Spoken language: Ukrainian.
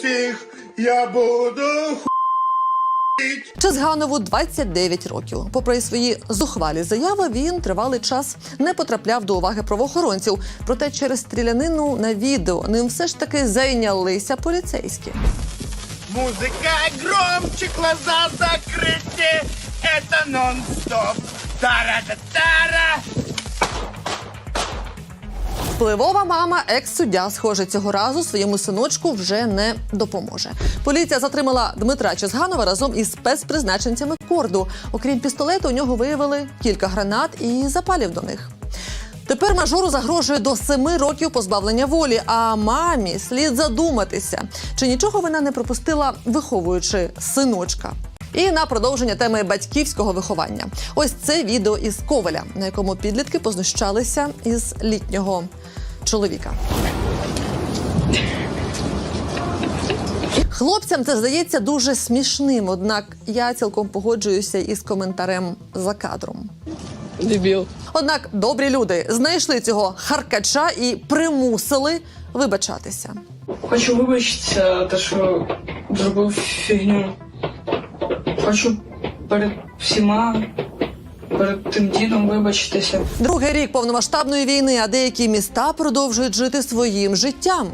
всіх я буду Чезганову 29 років. Попри свої зухвалі заяви, він тривалий час не потрапляв до уваги правоохоронців. Проте через стрілянину на відео ним все ж таки зайнялися поліцейські. Музыка громче, глаза закрыты, это нон-стоп. Тара-та-тара. Впливова мама, екс-суддя, схоже, цього разу своєму синочку вже не допоможе. Поліція затримала Дмитра Чезганова разом із спецпризначенцями корду. Окрім пістолету, у нього виявили кілька гранат і запалів до них. Тепер мажору загрожує до семи років позбавлення волі. А мамі слід задуматися, чи нічого вона не пропустила, виховуючи синочка. І на продовження теми батьківського виховання. Ось це відео із Коваля, на якому підлітки познущалися із літнього чоловіка. Хлопцям це здається дуже смішним, однак я цілком погоджуюся із коментарем за кадром. Дебіл. Однак добрі люди знайшли цього харкача і примусили вибачатися. Хочу вибачитися, те, що зробив фігню. Хочу перед всіма, перед тим дідом вибачитися. Другий рік повномасштабної війни, а деякі міста продовжують жити своїм життям.